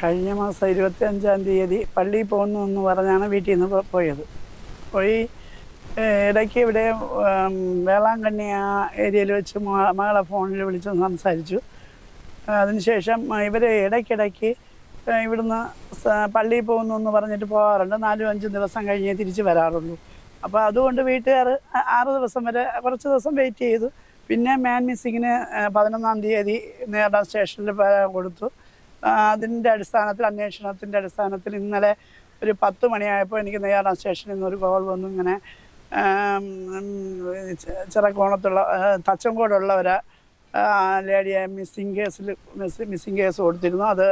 കഴിഞ്ഞ മാസം ഇരുപത്തി അഞ്ചാം തീയതി പള്ളിയിൽ പോകുന്നു എന്ന് പറഞ്ഞാണ് വീട്ടിൽ നിന്ന് പോയത്. പോയി ഇടയ്ക്ക് ഇവിടെ വേളാങ്കണ്ണി ആ ഏരിയയിൽ വെച്ച് മകളെ ഫോണിൽ വിളിച്ച് സംസാരിച്ചു. അതിനുശേഷം ഇവർ ഇടയ്ക്കിടയ്ക്ക് ഇവിടുന്ന് പള്ളിയിൽ പോകുന്നു എന്ന് പറഞ്ഞിട്ട് പോകാറുണ്ട്. നാലും അഞ്ചും ദിവസം കഴിഞ്ഞേ തിരിച്ച് വരാറുള്ളൂ. അപ്പോൾ അതുകൊണ്ട് വീട്ടുകാർ ആറ് ദിവസം വരെ കുറച്ച് ദിവസം വെയിറ്റ് ചെയ്തു. പിന്നെ മാൻ മിസ്സിങ്ങിന് പതിനൊന്നാം തീയതി നേടാ സ്റ്റേഷനിൽ കൊടുത്തു. അതിന്റെ അടിസ്ഥാനത്തിൽ അന്വേഷണത്തിന്റെ അടിസ്ഥാനത്തിൽ ഇന്നലെ ഒരു പത്ത് മണിയായപ്പോൾ എനിക്ക് നെയ്യാറാം സ്റ്റേഷനിൽ നിന്ന് ഒരു കോൾ വന്നു. ഇങ്ങനെ ചിറക്കോണത്തുള്ള തച്ചങ്കോടുള്ള ഒരു ലേഡിയെ മിസ്സിങ് കേസിൽ മിസ്സിങ് കേസ് കൊടുത്തിരുന്നു. അത്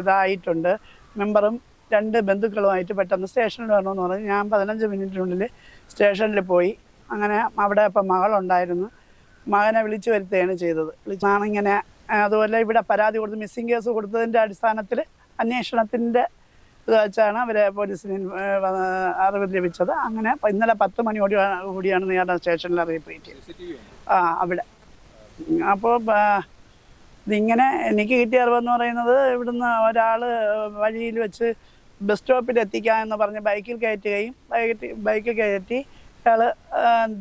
ഇതായിട്ടുണ്ട്. മെമ്പറും രണ്ട് ബന്ധുക്കളുമായിട്ട് പെട്ടെന്ന് സ്റ്റേഷനിൽ വരണമെന്ന് പറഞ്ഞു. ഞാൻ പതിനഞ്ച് മിനിറ്റിനുള്ളിൽ സ്റ്റേഷനിൽ പോയി. അങ്ങനെ അവിടെ ഇപ്പം മകളുണ്ടായിരുന്നു. മകനെ വിളിച്ചു വരുത്തുകയാണ് ചെയ്തത്. വിളിച്ചാണ് ഇങ്ങനെ അതുപോലെ ഇവിടെ പരാതി കൊടുത്ത് മിസ്സിംഗ് കേസ് കൊടുത്തതിന്റെ അടിസ്ഥാനത്തിൽ അന്വേഷണത്തിന്റെ ഇത് വെച്ചാണ് അവരെ പോലീസിന് അറിവ് ലഭിച്ചത്. അങ്ങനെ ഇന്നലെ പത്ത് മണിയോടി കൂടിയാണ് നിങ്ങളുടെ സ്റ്റേഷനിൽ അറിയിപ്പ് കിട്ടിയത്. ആ അവിടെ. അപ്പോൾ ഇതിങ്ങനെ എനിക്ക് കിട്ടിയ അറിവെന്ന് പറയുന്നത് ഇവിടുന്ന് ഒരാൾ വഴിയിൽ വെച്ച് ബസ് സ്റ്റോപ്പിൽ എത്തിക്കാം എന്ന് പറഞ്ഞ് ബൈക്കിൽ കയറ്റുകയും ബൈക്കിൽ ബൈക്കിൽ കയറ്റി അയാൾ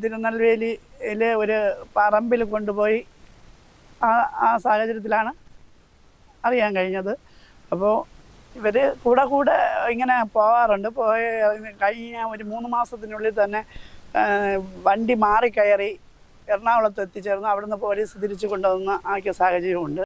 തിരുനെൽവേലിയിലെ ഒരു പറമ്പിൽ കൊണ്ടുപോയി ആ ആ സാഹചര്യത്തിലാണ് അറിയാൻ കഴിഞ്ഞത്. അപ്പോൾ ഇവർ കൂടെ കൂടെ ഇങ്ങനെ പോവാറുണ്ട്. പോയ കഴിഞ്ഞ ഒരു മൂന്ന് മാസത്തിനുള്ളിൽ തന്നെ വണ്ടി മാറിക്കയറി എറണാകുളത്ത് എത്തിച്ചേർന്നു. അവിടുന്ന് പോലീസ് തിരിച്ചു കൊണ്ടുവന്ന് ആക്കിയ സാഹചര്യമുണ്ട്.